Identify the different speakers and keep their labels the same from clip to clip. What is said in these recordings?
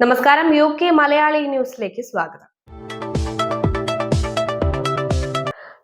Speaker 1: നമസ്കാരം. U K Malayali ന്യൂസിലേക്ക് സ്വാഗതം.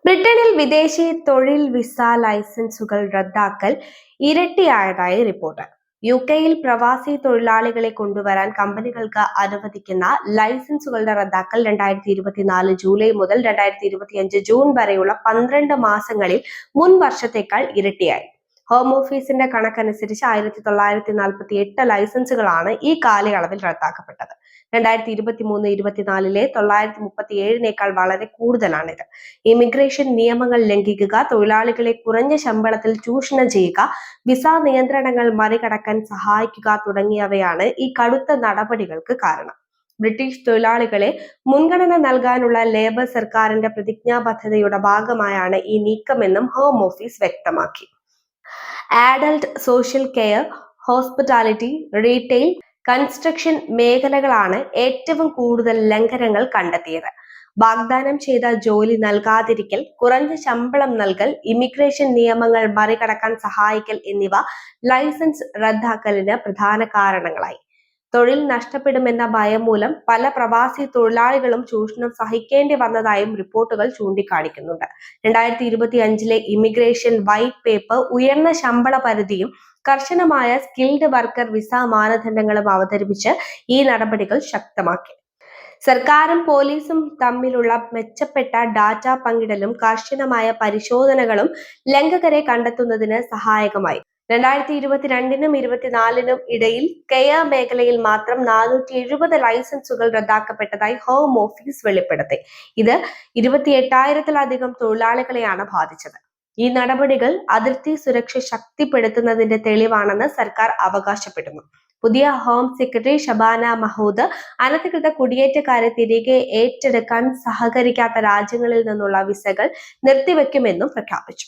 Speaker 1: ബ്രിട്ടനിൽ വിദേശി തൊഴിൽ വിസ ലൈസൻസുകൾ റദ്ദാക്കൽ ഇരട്ടിയായതായി റിപ്പോർട്ട്. യു കെയിൽ പ്രവാസി തൊഴിലാളികളെ കൊണ്ടുവരാൻ കമ്പനികൾക്ക് അനുവദിക്കുന്ന ലൈസൻസുകളുടെ റദ്ദാക്കൽ രണ്ടായിരത്തി ഇരുപത്തിനാല് ജൂലൈ മുതൽ രണ്ടായിരത്തി ഇരുപത്തിയഞ്ച് ജൂൺ വരെയുള്ള പന്ത്രണ്ട് മാസങ്ങളിൽ മുൻ വർഷത്തേക്കാൾ ഇരട്ടിയായി. ഹോം ഓഫീസിന്റെ കണക്കനുസരിച്ച് ആയിരത്തി തൊള്ളായിരത്തി നാൽപ്പത്തി എട്ട് ലൈസൻസുകളാണ് ഈ കാലയളവിൽ റദ്ദാക്കപ്പെട്ടത്. രണ്ടായിരത്തി ഇരുപത്തി മൂന്ന് ഇരുപത്തിനാലിലെ തൊള്ളായിരത്തി മുപ്പത്തി ഏഴിനേക്കാൾ വളരെ കൂടുതലാണിത്. ഇമിഗ്രേഷൻ നിയമങ്ങൾ ലംഘിക്കുക തൊഴിലാളികളെ കുറഞ്ഞ ശമ്പളത്തിൽ ചൂഷണം ചെയ്യുക വിസ നിയന്ത്രണങ്ങൾ മറികടക്കാൻ സഹായിക്കുക തുടങ്ങിയവയാണ് ഈ കടുത്ത നടപടികൾക്ക് കാരണം. ബ്രിട്ടീഷ് തൊഴിലാളികളെ മുൻഗണന നൽകാനുള്ള ലേബർ സർക്കാരിന്റെ പ്രതിജ്ഞാബദ്ധതയുടെ ഭാഗമായാണ് ഈ നീക്കമെന്നും ഹോം ഓഫീസ് വ്യക്തമാക്കി. Adult social care hospitality retail construction മേഖലകളാണ് ഏറ്റവും കൂടുതൽ ലംഘനങ്ങൾ കണ്ടെത്തിയത്. വാഗ്ദാനം ചെയ്ത ജോലി നൽകാതിരിക്കൽ കുറഞ്ഞ ശമ്പളം നൽകൽ ഇമിഗ്രേഷൻ നിയമങ്ങൾ മറികടക്കാൻ സഹായിക്കൽ എന്നിവ ലൈസൻസ് റദ്ദാക്കലിന് പ്രധാന കാരണങ്ങളായി. തൊഴിൽ നഷ്ടപ്പെടുമെന്ന ഭയം മൂലം പല പ്രവാസി തൊഴിലാളികളും ചൂഷണം സഹിക്കേണ്ടി വന്നതായും റിപ്പോർട്ടുകൾ ചൂണ്ടിക്കാണിക്കുന്നുണ്ട്. രണ്ടായിരത്തി ഇരുപത്തി അഞ്ചിലെ ഇമിഗ്രേഷൻ വൈറ്റ് പേപ്പർ ഉയർന്ന ശമ്പള പരിധിയും കർശനമായ സ്കിൽഡ് വർക്കർ വിസ മാനദണ്ഡങ്ങളും അവതരിപ്പിച്ച് ഈ നടപടികൾ ശക്തമാക്കി. സർക്കാരും പോലീസും തമ്മിലുള്ള മെച്ചപ്പെട്ട ഡാറ്റ പങ്കിടലും കർശനമായ പരിശോധനകളും ലംഘകരെ കണ്ടെത്തുന്നതിന് സഹായകമായി. രണ്ടായിരത്തി ഇരുപത്തിരണ്ടിനും ഇരുപത്തിനാലിനും ഇടയിൽ കെയർ മേഖലയിൽ മാത്രം നാനൂറ്റി എഴുപത് ലൈസൻസുകൾ റദ്ദാക്കപ്പെട്ടതായി ഹോം ഓഫീസ് വെളിപ്പെടുത്തി. ഇത് ഇരുപത്തി എട്ടായിരത്തിലധികം തൊഴിലാളികളെയാണ് ബാധിച്ചത്. ഈ നടപടികൾ അതിർത്തി സുരക്ഷ ശക്തിപ്പെടുത്തുന്നതിന്റെ തെളിവാണെന്ന് സർക്കാർ അവകാശപ്പെടുന്നു. പുതിയ ഹോം സെക്രട്ടറി ഷബാന മഹൂദ് അനധികൃത കുടിയേറ്റക്കാരെ തിരികെ ഏറ്റെടുക്കാൻ സഹകരിക്കാത്ത രാജ്യങ്ങളിൽ നിന്നുള്ള വിസകൾ നിർത്തിവെക്കുമെന്നും പ്രഖ്യാപിച്ചു.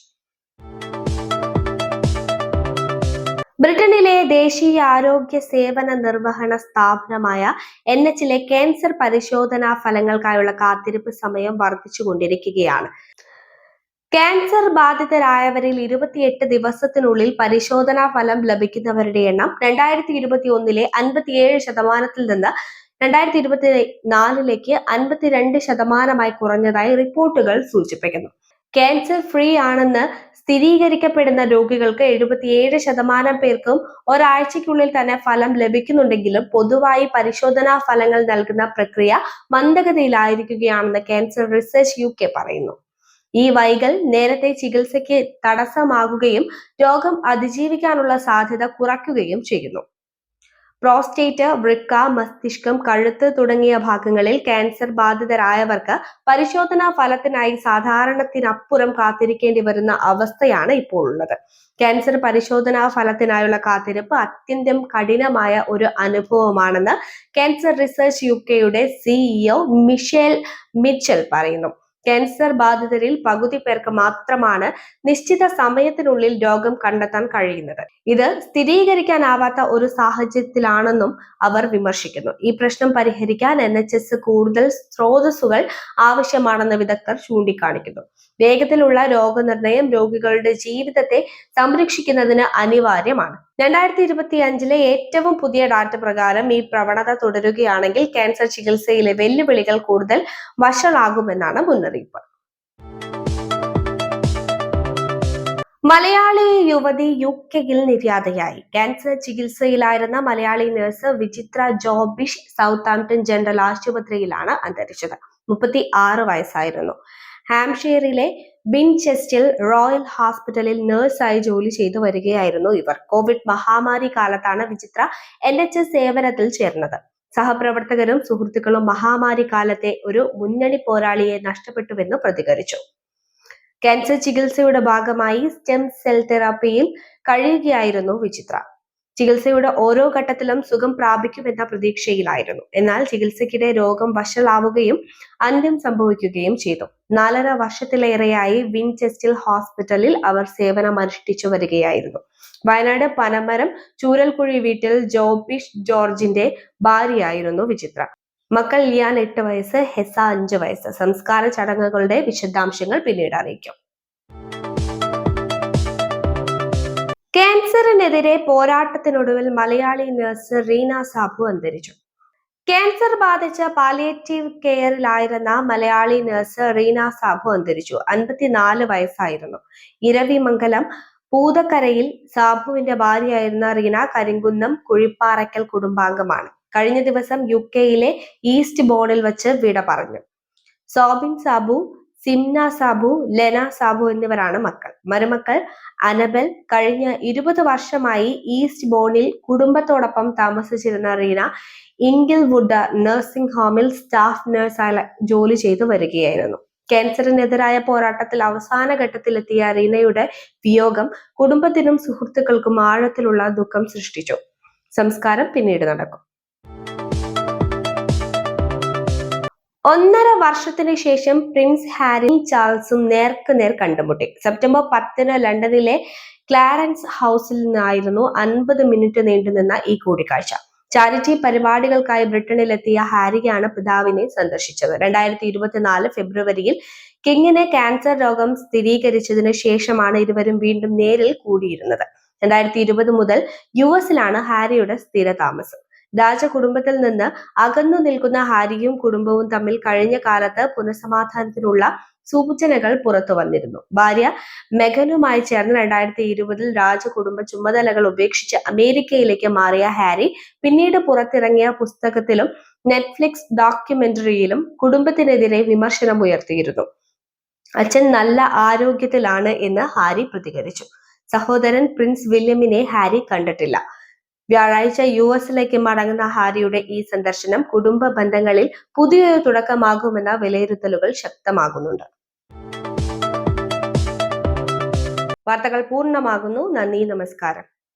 Speaker 1: ബ്രിട്ടനിലെ ദേശീയ ആരോഗ്യ സേവന നിർവഹണ സ്ഥാപനമായ എൻ എച്ചിലെ ക്യാൻസർ പരിശോധനാ ഫലങ്ങൾക്കായുള്ള കാത്തിരിപ്പ് സമയം വർദ്ധിച്ചുകൊണ്ടിരിക്കുകയാണ്. ക്യാൻസർ ബാധിതരായവരിൽ ഇരുപത്തിയെട്ട് ദിവസത്തിനുള്ളിൽ പരിശോധനാ ഫലം ലഭിക്കുന്നവരുടെ എണ്ണം രണ്ടായിരത്തി ഇരുപത്തി ഒന്നിലെ അൻപത്തിയേഴ് ശതമാനത്തിൽ നിന്ന് രണ്ടായിരത്തി ഇരുപത്തി നാലിലേക്ക് അൻപത്തിരണ്ട് ശതമാനമായി കുറഞ്ഞതായി റിപ്പോർട്ടുകൾ സൂചിപ്പിക്കുന്നു. ക്യാൻസർ ഫ്രീ ആണെന്ന് സ്ഥിരീകരിക്കപ്പെടുന്ന രോഗികൾക്ക് എഴുപത്തിയേഴ് ശതമാനം പേർക്കും ഒരാഴ്ചയ്ക്കുള്ളിൽ തന്നെ ഫലം ലഭിക്കുന്നുണ്ടെങ്കിലും പൊതുവായി പരിശോധനാ ഫലങ്ങൾ നൽകുന്ന പ്രക്രിയ മന്ദഗതിയിലായിരിക്കുകയാണെന്ന് ക്യാൻസർ റിസർച്ച് യു കെ പറയുന്നു. ഈ വൈകൽ നേരത്തെ ചികിത്സയ്ക്ക് തടസ്സമാകുകയും രോഗം അതിജീവിക്കാനുള്ള സാധ്യത കുറയ്ക്കുകയും ചെയ്യുന്നു. പ്രോസ്റ്റേറ്റ് വൃക്ക മസ്തിഷ്കം കഴുത്ത് തുടങ്ങിയ ഭാഗങ്ങളിൽ ക്യാൻസർ ബാധിതരായവർക്ക് പരിശോധനാ ഫലത്തിനായി സാധാരണത്തിനപ്പുറം കാത്തിരിക്കേണ്ടി വരുന്ന അവസ്ഥയാണ് ഇപ്പോൾ ഉള്ളത്. ക്യാൻസർ പരിശോധനാ ഫലത്തിനായുള്ള കാത്തിരിപ്പ് അത്യന്തം കഠിനമായ ഒരു അനുഭവമാണെന്ന് ക്യാൻസർ റിസർച്ച് യു കെയുടെ സിഇഒ മിഷേൽ മിച്ചൽ പറയുന്നു. ക്യാൻസർ ബാധിതരിൽ പകുതി പേർക്ക് മാത്രമാണ് നിശ്ചിത സമയത്തിനുള്ളിൽ രോഗം കണ്ടെത്താൻ കഴിയുന്നത്. ഇത് സ്ഥിരീകരിക്കാനാവാത്ത ഒരു സാഹചര്യത്തിലാണെന്നും അവർ വിമർശിക്കുന്നു. ഈ പ്രശ്നം പരിഹരിക്കാൻ എൻ എച്ച് എസ് കൂടുതൽ സ്രോതസ്സുകൾ ആവശ്യമാണെന്ന് വിദഗ്ധർ ചൂണ്ടിക്കാണിക്കുന്നു. വേഗത്തിലുള്ള രോഗനിർണയം രോഗികളുടെ ജീവിതത്തെ സംരക്ഷിക്കുന്നതിന് അനിവാര്യമാണ്. രണ്ടായിരത്തി ഇരുപത്തി അഞ്ചിലെ ഏറ്റവും പുതിയ ഡാറ്റ പ്രകാരം ഈ പ്രവണത തുടരുകയാണെങ്കിൽ ക്യാൻസർ ചികിത്സയിലെ വെല്ലുവിളികൾ കൂടുതൽ വഷളാകുമെന്നാണ് മുന്നറിയിപ്പ്. മലയാളി യുവതി യു കെയിൽ നിര്യാതയായി. ക്യാൻസർ ചികിത്സയിലായിരുന്ന മലയാളി നഴ്സ് വിചിത്ര ജോബിഷ് സൗത്ത് ആംപ്ടൺ ജനറൽ ആശുപത്രിയിലാണ് അന്തരിച്ചത്. മുപ്പത്തി ആറ് വയസ്സായിരുന്നു. ഹാംഷെയറിലെ ബിൻചെസ്റ്റിൽ റോയൽ ഹോസ്പിറ്റലിൽ നഴ്സായി ജോലി ചെയ്തു വരികയായിരുന്നു ഇവർ. കോവിഡ് മഹാമാരി കാലത്താണ് വിചിത്ര എൻ എച്ച് എസ് സേവനത്തിൽ ചേർന്നത്. സഹപ്രവർത്തകരും സുഹൃത്തുക്കളും മഹാമാരി കാലത്തെ ഒരു മുന്നണി പോരാളിയെ നഷ്ടപ്പെട്ടുവെന്ന് പ്രതികരിച്ചു. ക്യാൻസർ ചികിത്സയുടെ ഭാഗമായി സ്റ്റെം സെൽ തെറാപ്പിയിൽ കഴിയുകയായിരുന്നു വിചിത്ര. ചികിത്സയുടെ ഓരോ ഘട്ടത്തിലും സുഖം പ്രാപിക്കുമെന്ന പ്രതീക്ഷയിലായിരുന്നു. എന്നാൽ ചികിത്സയ്ക്കിടെ രോഗം വഷളാവുകയും അന്ത്യം സംഭവിക്കുകയും ചെയ്തു. നാലര വർഷത്തിലേറെയായി വിൻചെസ്റ്റിൽ ഹോസ്പിറ്റലിൽ അവർ സേവനമനുഷ്ഠിച്ചു വരികയായിരുന്നു. വയനാട് പനമരം ചൂരൽക്കുഴി വീട്ടിൽ ജോബിഷ് ജോർജിന്റെ ഭാര്യയായിരുന്നു വിചിത്ര. മക്കൾ ലിയാൻ എട്ട് വയസ്സ് ഹെസ അഞ്ച് വയസ്സ്. സംസ്കാര ചടങ്ങുകളുടെ വിശദാംശങ്ങൾ പിന്നീട് അറിയിക്കും. ക്യാൻസറിനെതിരെ പോരാട്ടത്തിനൊടുവിൽ മലയാളി നഴ്സ് റീന സാബു അന്തരിച്ചു. ക്യാൻസർ ബാധിച്ച പാലിയേറ്റീവ് കെയറിലായിരുന്ന മലയാളി നഴ്സ് റീന സാബു അന്തരിച്ചു. അൻപത്തിനാല് വയസ്സായിരുന്നു. ഇരവിമംഗലം പൂതക്കരയിൽ സാബുവിന്റെ ഭാര്യയായിരുന്ന റീന കരിങ്കുന്നം കുഴിപ്പാറയ്ക്കൽ കുടുംബാംഗമാണ്. കഴിഞ്ഞ ദിവസം യു കെയിലെ ഈസ്റ്റ് ബോർഡിൽ വച്ച് വിട പറഞ്ഞു. സോബിൻ സാബു സിംന സാബു ലെന സാബു എന്നിവരാണ് മക്കൾ. മരുമക്കൾ അനബൽ കഴിഞ്ഞ ഇരുപത് വർഷമായി ഈസ്റ്റ് ബോണിൽ കുടുംബത്തോടൊപ്പം താമസിച്ചിരുന്ന റീന ഇംഗിൽവുഡ് നഴ്സിംഗ് ഹോമിൽ സ്റ്റാഫ് നഴ്സായി ജോലി ചെയ്തു വരികയായിരുന്നു. ക്യാൻസറിനെതിരായ പോരാട്ടത്തിൽ അവസാന ഘട്ടത്തിലെത്തിയ റീനയുടെ വിയോഗം കുടുംബത്തിനും സുഹൃത്തുക്കൾക്കും ആഴത്തിലുള്ള ദുഃഖം സൃഷ്ടിച്ചു. സംസ്കാരം പിന്നീട് നടക്കും. ഒന്നര വർഷത്തിന് ശേഷം പ്രിൻസ് ഹാരിയും ചാൾസും നേർക്ക് നേർ കണ്ടുമുട്ടി. സെപ്റ്റംബർ പത്തിന് ലണ്ടനിലെ ക്ലാരൻസ് ഹൗസിൽ നിന്നായിരുന്നു അൻപത് മിനിറ്റ് നീണ്ടുനിന്ന ഈ കൂടിക്കാഴ്ച. ചാരിറ്റി പരിപാടികൾക്കായി ബ്രിട്ടനിലെത്തിയ ഹാരിയാണ് പിതാവിനെ സന്ദർശിച്ചത്. രണ്ടായിരത്തി ഇരുപത്തിനാല് ഫെബ്രുവരിയിൽ കിങ്ങിന് ക്യാൻസർ രോഗം സ്ഥിരീകരിച്ചതിന് ശേഷമാണ് ഇരുവരും വീണ്ടും നേരിൽ കൂടിയിരുന്നത്. രണ്ടായിരത്തി ഇരുപത് മുതൽ യു എസിലാണ് ഹാരിയുടെ സ്ഥിരതാമസം. രാജകുടുംബത്തിൽ നിന്ന് അകന്നു നിൽക്കുന്ന ഹാരിയും കുടുംബവും തമ്മിൽ കഴിഞ്ഞ കാലത്ത് പുനഃസമാധാനത്തിനുള്ള സൂചനകൾ പുറത്തു വന്നിരുന്നു. ഭാര്യ മെഗനുമായി ചേർന്ന് രണ്ടായിരത്തി ഇരുപതിൽ രാജകുടുംബ ചുമതലകൾ ഉപേക്ഷിച്ച് അമേരിക്കയിലേക്ക് മാറിയ ഹാരി പിന്നീട് പുറത്തിറങ്ങിയ പുസ്തകത്തിലും നെറ്റ്ഫ്ലിക്സ് ഡോക്യുമെന്ററിയിലും കുടുംബത്തിനെതിരെ വിമർശനം ഉയർത്തിയിരുന്നു. അച്ഛൻ നല്ല ആരോഗ്യത്തിലാണ് എന്ന് ഹാരി പ്രതികരിച്ചു. സഹോദരൻ പ്രിൻസ് വില്യമിനെ ഹാരി കണ്ടിട്ടില്ല. വ്യാഴാഴ്ച യു എസിലേക്ക് മടങ്ങുന്ന ഹാരിയുടെ ഈ സന്ദർശനം കുടുംബ ബന്ധങ്ങളിൽ പുതിയൊരു തുടക്കമാകുമെന്ന വിലയിരുത്തലുകൾ ശക്തമാകുന്നുണ്ട്. വാർത്തകൾ പൂർണമാകുന്നു. നന്ദി നമസ്കാരം.